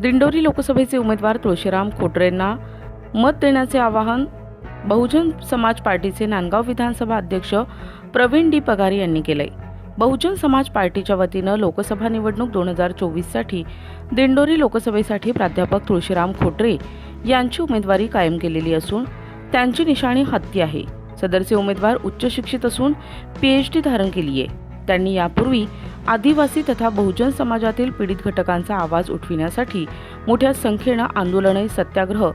दिंडोरी लोकसभेचे उमेदवार तुळशीराम खोटरेंना मत देण्याचे आवाहन बहुजन समाज पार्टीचे नांदगाव विधानसभा अध्यक्ष प्रवीण डी पगारे यांनी केले बहुजन समाज पार्टीच्या वतीनं लोकसभा निवडणूक दोन हजार चोवीससाठी दिंडोरी लोकसभेसाठी प्राध्यापक तुळशीराम खोटरे यांची उमेदवारी कायम केलेली असून त्यांची निशाणी हत्ती आहे. सदरचे उमेदवार उच्च शिक्षित असून पीएचडी धारण केली आहे त्यांनी यापूर्वी आदिवासी तथा बहुजन समाजातील पीडित घटकांचा आवाज उठविण्यासाठी मोठ्या संख्येनं आंदोलने सत्याग्रह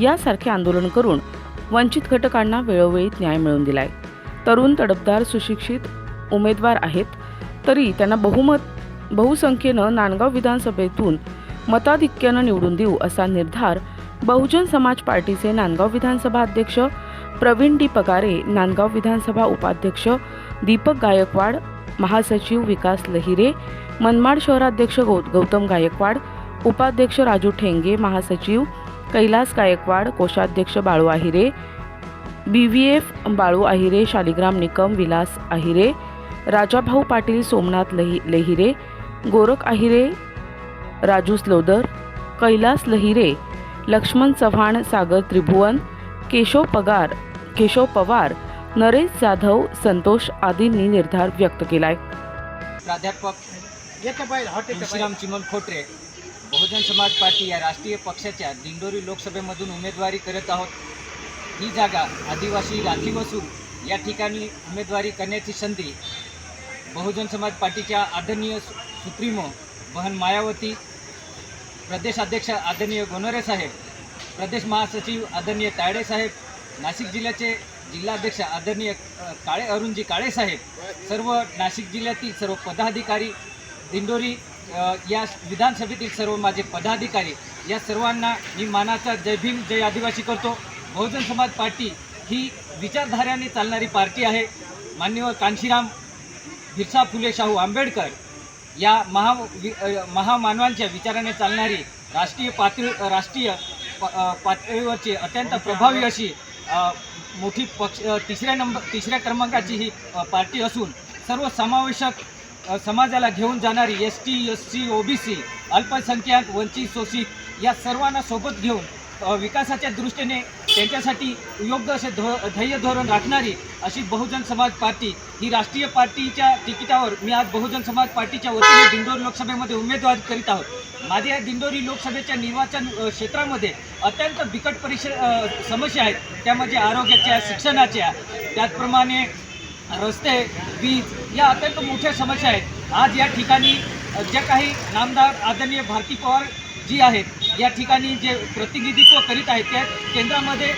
यासारखे आंदोलन करून वंचित घटकांना वेळोवेळी न्याय मिळवून दिलाय. तरुण तडफदार सुशिक्षित उमेदवार आहेत तरी त्यांना बहुमत बहुसंख्येनं नांदगाव विधानसभेतून मताधिक्यानं निवडून देऊ असा निर्धार बहुजन समाज पार्टीचे नांदगाव विधानसभा अध्यक्ष प्रवीण डी पगारे नांदगाव विधानसभा उपाध्यक्ष दीपक गायकवाड महासचिव विकास लहिरे मनमाड शहराध्यक्ष गौ गौतम गायकवाड उपाध्यक्ष राजू ठेंगे महासचिव कैलास गायकवाड कोषाध्यक्ष Balu Ahire B V F Balu Ahire Shaligram Nikam Vilas Ahire Rajabhau Patil Somnath लहि Lahire Gorakh Ahire Raju स्लोदर कैलास लहिरे लक्ष्मण चव्हाण सागर त्रिभुवन केशव पगार केशव पवार नरेश जाधव संतोष आदींनी निर्धार व्यक्त केलाय. प्राध्यापक तुळशीराम चिमन खोटरे बहुजन समाज पार्टी या राष्ट्रीय पक्षाच्या दिंडोरी लोकसभेमधून उमेदवारी करत आहोत. ही जागा आदिवासी राखीव असून या ठिकाणी उमेदवारी करण्याची संधी बहुजन समाज पार्टीच्या आदरणीय सु- सुप्रीमो बहन मायावती प्रदेशाध्यक्ष आदरणीय गोनरे साहेब प्रदेश महासचिव आदरणीय तायडे साहेब नाशिक जिल्ह्याचे जिल्हाध्यक्ष आदरणीय काळे अरुणजी काळे साहेब सर्व नाशिक जिल्ह्यातील सर्व पदाधिकारी दिंडोरी या विधानसभेतील सर्व माझे पदाधिकारी या सर्वांना मी मानाचा जय भीम जय आदिवासी करतो. बहुजन समाज पार्टी ही विचारधाऱ्याने चालणारी पार्टी आहे. मान्यवर कांशीराम बिरसा फुले शाहू आंबेडकर या महा वि महामानवांच्या विचाराने चालणारी राष्ट्रीय पातळी राष्ट्रीय प पातळीवरची अत्यंत प्रभावी अशी मोठी पक्ष तिसऱ्या नंबर तिसऱ्या क्रमांकाची ही पार्टी असून सर्व समावेशक समाजाला घेऊन जाणारी S T S C O B C अल्पसंख्याक वंचित शोषित या सर्वांना सोबत घेऊन विकासाच्या दृष्टीने त्यांच्यासाठी योग्य असे धो ध्येय धोरण राखणारी अशी बहुजन समाज पार्टी ही राष्ट्रीय पार्टीच्या तिकिटावर मी आज बहुजन समाज पार्टीच्या वतीने दिंडोरी लोकसभेमध्ये उमेदवारी करीत आहोत. माझ्या या दिंडोरी लोकसभेच्या निर्वाचन क्षेत्रामध्ये अत्यंत बिकट परिषद समस्या आहेत. त्यामध्ये आरोग्याच्या शिक्षणाच्या त्याचप्रमाणे रस्ते वीज या अत्यंत मोठ्या समस्या आहेत. आज या ठिकाणी ज्या जे काही नामदार आदरणीय भारती पवार जी आहेत या ठिकाणी जे प्रतिनिधित्व करीत आहेत त्या केंद्रामध्ये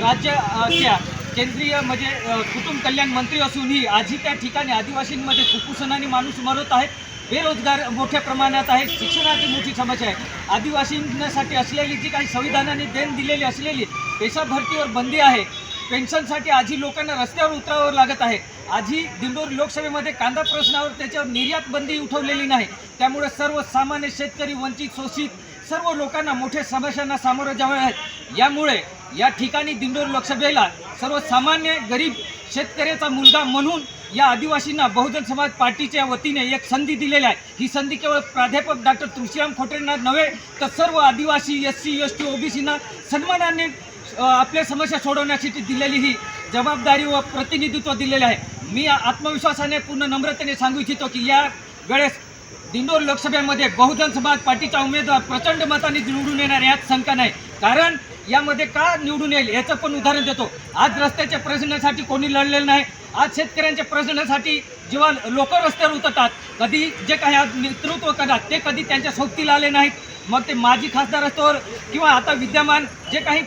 राज्याच्या केंद्रीय म्हणजे कुटुंब कल्याण मंत्री असूनही आजही त्या ठिकाणी आदिवासींमध्ये कुपोषणाने माणूस मरत आहेत. बेरोजगार मोठ्या प्रमाणात आहे शिक्षणाची मोठी समस्या आहे. आदिवासींसाठी असलेली जी काही संविधानाने देण दिलेली असलेली पेशा भरतीवर बंदी आहे. पेन्शनसाठी आजी लोकांना रस्त्यावर उतरावं लागत आहे. आजी दिंडोरी लोकसभेमध्ये कांदा प्रश्नावर त्याच्यावर निर्यात बंदी उठवलेली नाही. त्यामुळे सर्व सामान्य शेतकरी वंचित शोषित सर्व लोकांना मोठ्या समस्यांना सामोरं जावे आहेत. यामुळे या ठिकाणी दिंडोरी लोकसभेला सर्वसामान्य गरीब शेतकऱ्याचा मुलगा म्हणून या आदिवासींना बहुजन समाज पार्टीच्या वतीने एक संधी दिलेली आहे. ही संधी केवळ प्राध्यापक डॉक्टर तुळशीराम खोटेंना नव्हे तर सर्व आदिवासी एस सी एस टी ओबीसींना सन्मानाने आपल्या समस्या सोडवण्यासाठी दिलेली ही जबाबदारी व प्रतिनिधित्व दिलेले आहे. मी आत्मविश्वासाने पूर्ण नम्रतेने सांगू इच्छितो की या वेळेस दिंडोर लोकसभेमध्ये बहुजन समाज पार्टीचा उमेदवार प्रचंड मताने निवडून येणार यात शंका नाही. कारण यामध्ये का निवडून येईल याचं पण उदाहरण देतो. आज रस्त्याच्या प्रश्नासाठी कोणी लढलेलं नाही. आज शेतकऱ्यांच्या प्रश्नासाठी जेव्हा लोक रस्त्यावर उतरतात कधी जे काही आज नेतृत्व करतात ते कधी त्यांच्या सोबतीला आले नाहीत. मग ते माजी खासदार असतो किंवा आता विद्यमान जे काही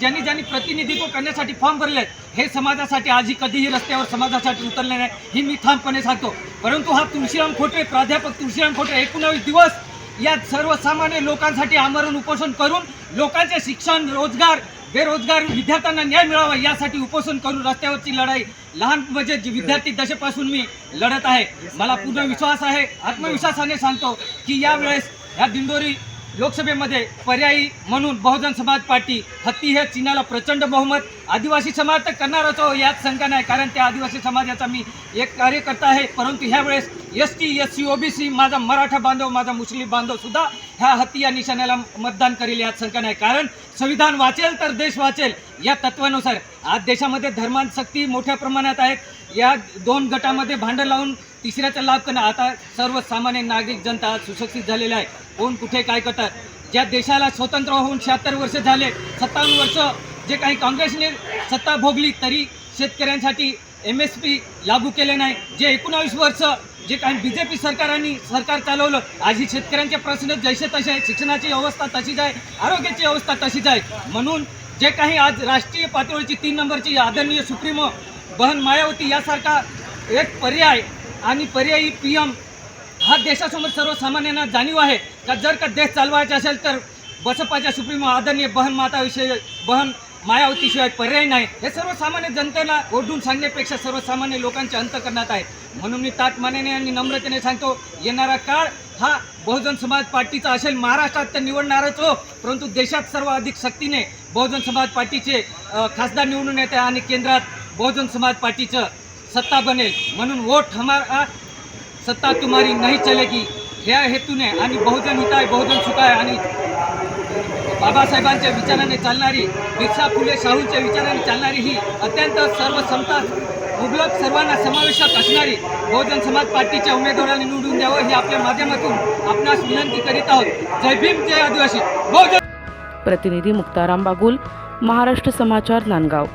ज्यांनी ज्यांनी प्रतिनिधित्व करण्यासाठी फॉर्म भरले आहेत हे समाजासाठी आजही कधीही रस्त्यावर समाजासाठी उतरले नाही ही मी ठामपणे सांगतो. परंतु हा तुळशीराम खोटे प्राध्यापक तुळशीराम खोटे एकोणावीस दिवस या सर्वसामान्य लोकांसाठी आमरण उपोषण करून लोकांचे शिक्षण रोजगार बेरोजगार विद्यार्थ्यांना न्याय मिळावा यासाठी उपोषण करून रस्त्यावरची लढाई. लहान म्हणजे विद्यार्थी दशेपासून मी लढत आहे मला पूर्ण विश्वास आहे आत्मविश्वासाने सांगतो की यावेळेस ह्या दिंडोरी लोकसभेमध्ये पर्यायी म्हणून बहुजन समाज पार्टी हत्ती हे चीनाला प्रचंड बहुमत. आदिवासी समाज तर करणारच हो यात शंका नाही. कारण त्या आदिवासी समाजाचा मी एक कार्यकर्ता आहे. परंतु ह्यावेळेस S T S C OBC माझा मराठा बांधव माझा मुस्लिम बांधव सुद्धा ह्या हत्ती या निशाण्याला मतदान करेल यात शंका नाही. कारण संविधान वाचेल तर देश वाचेल या तत्वानुसार. आज देशामध्ये धर्मांसक्ती मोठ्या प्रमाणात आहेत. या दोन गटामध्ये भांडण लावून तिसऱ्याचा लाभ करणं. आता सर्वसामान्य नागरिक जनता आज सुशिक्षित झालेले आहे. कोण कुठे काय करतात ज्या देशाला स्वतंत्र होऊन शहात्तर वर्ष झाले सत्तावन्न वर्ष जे काही काँग्रेसने सत्ता भोगली तरी शेतकऱ्यांसाठी एम एस पी लागू केले नाही. जे एकोणावीस वर्ष जे काही बी जे पी सरकारांनी सरकार चालवलं आजही शेतकऱ्यांचे प्रश्न जैसे तसे आहे शिक्षणाची अवस्था तशीच आहे आरोग्याची अवस्था तशीच आहे. म्हणून जे काही आज राष्ट्रीय पातळीची तीन नंबरची आदरणीय सुप्रीमो बहन मायावती यासारखा एक पर्याय आणि पर्यायी पी एम हा देशासमोर सर्वसामान्यांना जाणीव आहे का? जर का देश चालवायचा असेल तर बसपाच्या सुप्रीमो आदरणीय बहन माताविषयी बहन मायावतीशिवाय पर्याय नाही. हे सर्वसामान्य जनतेला ओढून सांगण्यापेक्षा सर्वसामान्य लोकांच्या अंतकरणात आहे. म्हणून मी ताटमानेने आणि नम्रतेने सांगतो येणारा काळ हा बहुजन समाज पार्टीचा असेल. महाराष्ट्रात तर निवडणारच हो. परंतु देशात सर्व अधिक शक्तीने बहुजन समाज पार्टीचे खासदार निवडून येते आणि केंद्रात बहुजन समाज पार्टीचं सत्ता बनेल म्हणून वोट हमारा सत्ता तुम्हारी नाही चलेगी. ह्या हेतूने आणि बहुजन हिताय बहुजन सुखाय आणि बाबासाहेबांच्या विचाराने चालणारी बिरसा फुले शाहूंच्या विचाराने चालणारी ही अत्यंत सर्व समता मुबलक सर्वांना समावेशक असणारी बहुजन समाज पार्टीच्या उमेदवारांनी निवडून द्यावं हे आपल्या माध्यमातून आपणास विनंती करीत आहोत. जय भीम जय आदिवासी. बहुजन प्रतिनिधी मुक्ताराम बागुल महाराष्ट्र समाचार नांदगाव.